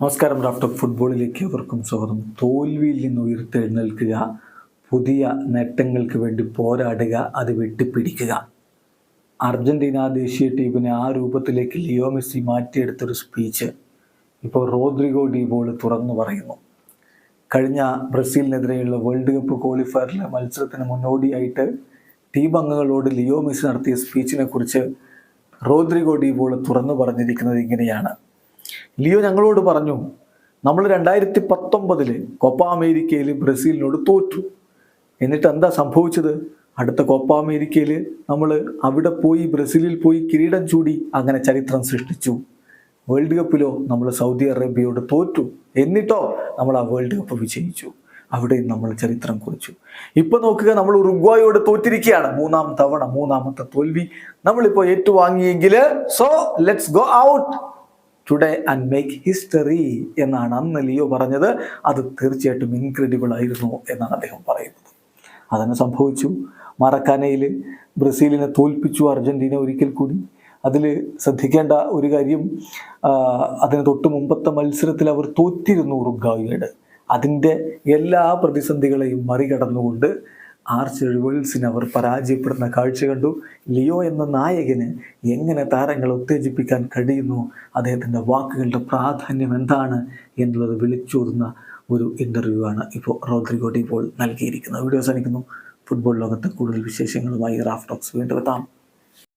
നമസ്കാരം ഡോക്ടർ ഫുട്ബോളിലേക്ക് അവർക്കും സ്വാഗതം. തോൽവിയിൽ നിന്ന് ഉയർത്തെഴുന്നേൽക്കുക പുതിയ നേട്ടങ്ങൾക്ക് വേണ്ടി പോരാടുക അത് വെട്ടിപ്പിടിക്കുക. അർജന്റീന ദേശീയ ടീമിനെ ആ രൂപത്തിലേക്ക് ലിയോ മെസ്സി മാറ്റിയെടുത്തൊരു സ്പീച്ച് ഇപ്പോൾ റോദ്രിഗോ ഡീബോൾ തുറന്നു പറയുന്നു. കഴിഞ്ഞ ബ്രസീലിനെതിരെയുള്ള വേൾഡ് കപ്പ് ക്വാളിഫയറിലെ മത്സരത്തിന് മുന്നോടിയായിട്ട് ടീം അംഗങ്ങളോട് ലിയോ മെസ്സി നടത്തിയ സ്പീച്ചിനെ കുറിച്ച് റോദ്രിഗോ ഡീബോൾ തുറന്നു പറഞ്ഞിരിക്കുന്നത് ഇങ്ങനെയാണ്. ലിയോ ഞങ്ങളോട് പറഞ്ഞു നമ്മൾ രണ്ടായിരത്തി പത്തൊമ്പതിൽ കോപ്പ അമേരിക്കയിൽ ബ്രസീലിനോട് തോറ്റു. എന്നിട്ട് എന്താ സംഭവിച്ചത്? അടുത്ത കോപ്പ അമേരിക്കയിൽ നമ്മൾ അവിടെ പോയി ബ്രസീലിൽ പോയി കിരീടം ചൂടി അങ്ങനെ ചരിത്രം സൃഷ്ടിച്ചു. വേൾഡ് കപ്പിലോ നമ്മൾ സൗദി അറേബ്യയോട് തോറ്റു. എന്നിട്ടോ നമ്മൾ ആ വേൾഡ് കപ്പ് വിജയിച്ചു. അവിടെയും നമ്മൾ ചരിത്രം കുറിച്ചു. ഇപ്പൊ നോക്കുക നമ്മൾ ഉറുഗ്വായോട് തോറ്റിരിക്കുകയാണ്. മൂന്നാം തവണ മൂന്നാമത്തെ തോൽവി നമ്മളിപ്പോൾ ഏറ്റുവാങ്ങിയെങ്കിൽ so let's go out today and make history എന്നാണ് അന്ന് ലിയോ പറഞ്ഞത്. അത് തീർച്ചയായിട്ടും ഇൻക്രെഡിബിൾ ആയിരുന്നു എന്നാണ് അദ്ദേഹം പറയുന്നത്. അതന്നെ സംഭവിച്ചു. മറക്കാനയിൽ ബ്രസീലിനെ തോൽപ്പിച്ചു അർജന്റീന ഒരിക്കൽ കൂടി. അതിൽ ശ്രദ്ധിക്കേണ്ട ഒരു കാര്യം അതിന് തൊട്ട് മുമ്പത്തെ മത്സരത്തിൽ അവർ തോറ്റിരുന്നു ഉറുഗായിയുടെ അതിന്റെ എല്ലാ പ്രതിസന്ധികളെയും മറികടന്നുകൊണ്ട് ആർച്ച് റിവേഴ്സിനെ അവർ പരാജയപ്പെടുന്ന കാഴ്ച കണ്ടു. ലിയോ എന്ന നായകന് എങ്ങനെ താരങ്ങളെ ഉത്തേജിപ്പിക്കാൻ കഴിയുന്നു? അദ്ദേഹത്തിന്റെ വാക്കുകളുടെ പ്രാധാന്യം എന്താണ് എന്നുള്ളത് വിളിച്ചോതുന്ന ഒരു ഇന്റർവ്യൂ ആണ് ഇപ്പോൾ റോദ്രിഗോ ഇപ്പോൾ നൽകിയിരിക്കുന്നത്. വീഡിയോ അവസാനിക്കുന്നു. ഫുട്ബോൾ ലോകത്ത് കൂടുതൽ വിശേഷങ്ങളുമായി റാഫ് ടോക്സ് വീണ്ടും എത്താം.